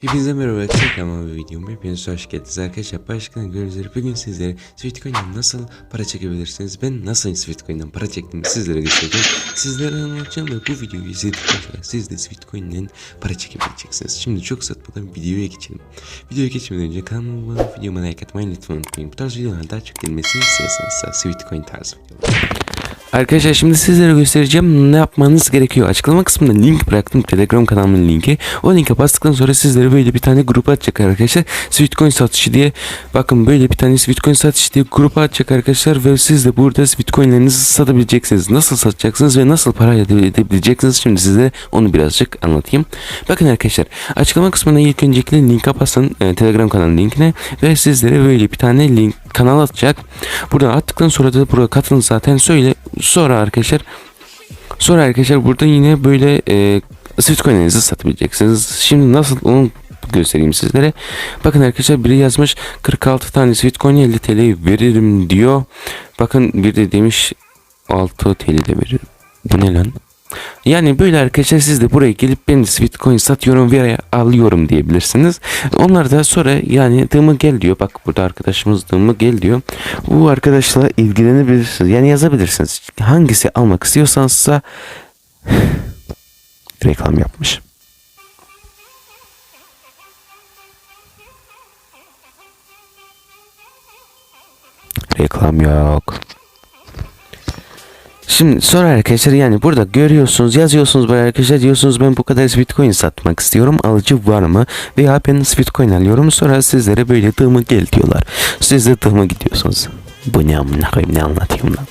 Hepinize merhaba ama bir videoma hepiniz hoş geldiniz arkadaşlar. Başkanın görüntüleri bugün sizlere Sweetcoin'den nasıl para çekebilirsiniz? Ben nasıl Sweetcoin'den para çektiğimi sizlere göstereceğim. Sizlere anlatacağım ve bu videoyu izledikten sonra siz de Sweetcoin'den para çekebileceksiniz. Şimdi çok satmadan videoya geçelim. Videoya geçmeden önce kanalıma abone videoma like atmayı lütfen unutmayın. Bu tarz videolar daha çok gelmesini istiyorsanız Sweetcoin tarzı videolar Arkadaşlar şimdi sizlere göstereceğim ne yapmanız gerekiyor. Açıklama kısmında link bıraktım Telegram kanalımın linki. O linke bastıktan sonra sizlere böyle bir tane grup atacak arkadaşlar. Sweetcoin satışı diye. Bakın böyle bir tane Sweetcoin satışı diye grup atacak arkadaşlar. Ve siz de burada Sweetcoinlerinizi satabileceksiniz. Nasıl satacaksınız ve nasıl para elde edebileceksiniz. Şimdi size onu birazcık anlatayım. Bakın arkadaşlar açıklama kısmına ilk öncelikle linke basın. e, Telegram kanalı linkine. Ve sizlere böyle bir tane link kanal atacak. Burada attıktan sonra da buraya katılın zaten söyle. Sonra arkadaşlar sonra arkadaşlar burada yine böyle e, Sweetcoin'lerinizi satabileceksiniz. Şimdi nasıl onu göstereyim sizlere. Bakın arkadaşlar biri yazmış 46 tane Sweetcoin 50 TL veririm diyor. Bakın bir de demiş 6 TL de veririm. Bu ne lan? Yani böyle arkadaşlar siz de buraya gelip ben de Sweetcoin satıyorum ve alıyorum diyebilirsiniz. Onlar da sonra yani dığımı gel diyor. Bak burada arkadaşımız dığımı gel diyor. Bu arkadaşla ilgilenebilirsiniz. Yani yazabilirsiniz. Hangisi almak istiyorsanızsa reklam yapmış. Reklam yok. Şimdi sonra arkadaşlar yani burada görüyorsunuz yazıyorsunuz böyle arkadaşlar diyorsunuz ben bu kadar Bitcoin satmak istiyorum alıcı var mı? Veya ben Bitcoin alıyorum? Sonra sizlere böyle dığımı gel diyorlar. Siz de dığımı gidiyorsunuz. Bu ne amına koyayım ne anlatayım lan?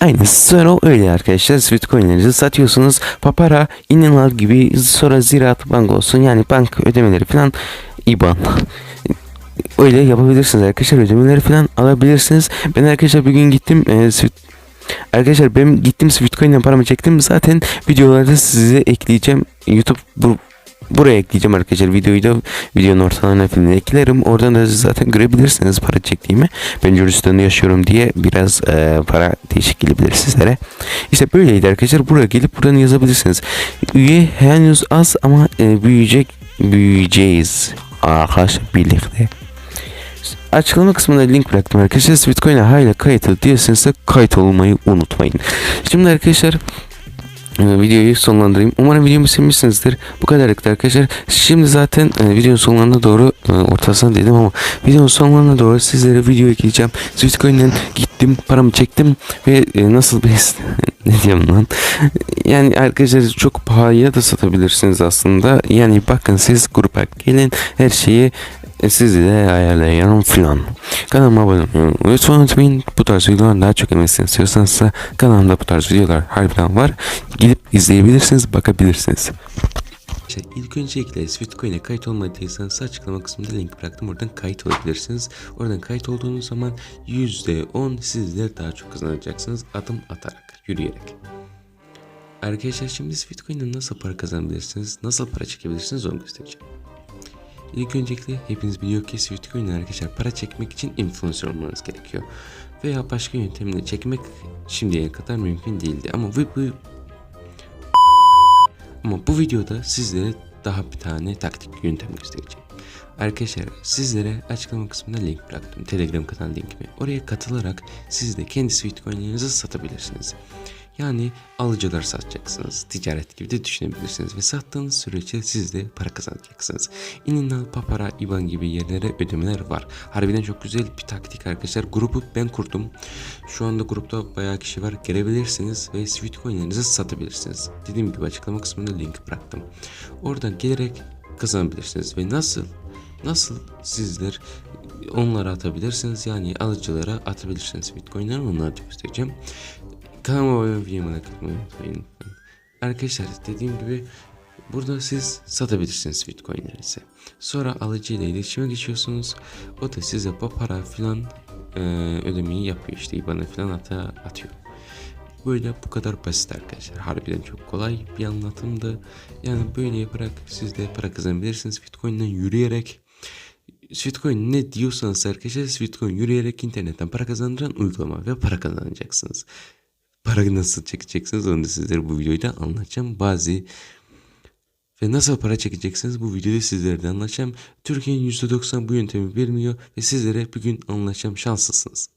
Aynı sonra öyle arkadaşlar Bitcoin'lerinizi satıyorsunuz papara inanal gibi sonra ziraat bank olsun yani bank ödemeleri falan IBAN. Öyle yapabilirsiniz arkadaşlar ödemeleri falan alabilirsiniz. Ben arkadaşlar bugün gittim e, Arkadaşlar ben gittim Bitcoin'den paramı çektim. Zaten videolarda size ekleyeceğim. YouTube bu buraya ekleyeceğim arkadaşlar videoyu da videonun ortalarına falan eklerim. Oradan da zaten görebilirsiniz para çektiğimi. Ben Gürcistan'da yaşıyorum diye biraz e, para değişik gelebilir sizlere. İşte böyleydi arkadaşlar. Buraya gelip buradan yazabilirsiniz. Üye henüz az ama e, büyüyecek büyüyeceğiz. Arkadaşlar birlikte. Açıklama kısmına link bıraktım arkadaşlar. Bitcoin'e hala kayıt ol diyorsanız da kayıt olmayı unutmayın. Şimdi arkadaşlar e, videoyu sonlandırayım. Umarım videomu sevmişsinizdir. Bu kadarlıktı arkadaşlar. Şimdi zaten e, videonun sonlarına doğru e, ortasına dedim ama videonun sonlarına doğru sizlere video ekleyeceğim. Bitcoin'den gittim, paramı çektim ve nasıl bir ne diyorum lan? Yani arkadaşlar çok pahalıya da satabilirsiniz aslında. Yani bakın siz grupa gelin her şeyi e, sizi de ayarlayalım filan. Kanalıma abone olmayı lütfen unutmayın. Bu tarz videolar daha çok gelmesini istiyorsanız da kanalımda bu tarz videolar harbiden var. Gidip izleyebilirsiniz, bakabilirsiniz. İşte ilk öncelikle Sweetcoin'e kayıt olmadıysanız açıklama kısmında link bıraktım. Oradan kayıt olabilirsiniz. Oradan kayıt olduğunuz zaman %10 sizler daha çok kazanacaksınız adım atarak, yürüyerek. Arkadaşlar şimdi Sweetcoin'den nasıl para kazanabilirsiniz, nasıl para çekebilirsiniz onu göstereceğim. İlk öncelikle hepiniz biliyor ki Sweetcoin'den arkadaşlar para çekmek için influencer olmanız gerekiyor. Veya başka yöntemle çekmek şimdiye kadar mümkün değildi. Ama bu, bu ama bu videoda sizlere daha bir tane taktik yöntem göstereceğim. Arkadaşlar sizlere açıklama kısmına link bıraktım. Telegram kanal linkimi. Oraya katılarak siz de kendi Sweetcoin'lerinizi satabilirsiniz. Yani alıcılar satacaksınız. Ticaret gibi de düşünebilirsiniz. Ve sattığınız sürece siz de para kazanacaksınız. İninal, Papara, IBAN gibi yerlere ödemeler var. Harbiden çok güzel bir taktik arkadaşlar. Grubu ben kurdum. Şu anda grupta bayağı kişi var. Gelebilirsiniz ve Sweetcoin'lerinizi satabilirsiniz. Dediğim gibi açıklama kısmında link bıraktım. Oradan gelerek kazanabilirsiniz. Ve nasıl? Nasıl sizler onlara atabilirsiniz yani alıcılara atabilirsiniz Bitcoin'leri onları da göstereceğim. Kanalıma abone olmayı videomu like atmayı unutmayın. Arkadaşlar dediğim gibi burada siz satabilirsiniz Bitcoin'lerinizi. Sonra alıcı ile iletişime geçiyorsunuz. O da size para filan e, ödemeyi yapıyor işte IBAN'a filan ata, atıyor. Böyle bu kadar basit arkadaşlar. Harbiden çok kolay bir anlatımdı. Yani böyle yaparak siz de para kazanabilirsiniz. Bitcoin'den yürüyerek Sweetcoin ne diyorsanız arkadaşlar Sweetcoin yürüyerek internetten para kazandıran uygulama ve para kazanacaksınız. Para nasıl çekeceksiniz onu da sizlere bu videoda anlatacağım. Bazı Ve nasıl para çekeceksiniz bu videoda sizlere de anlatacağım. Türkiye'nin %90 bu yöntemi bilmiyor ve sizlere bugün anlatacağım şanslısınız.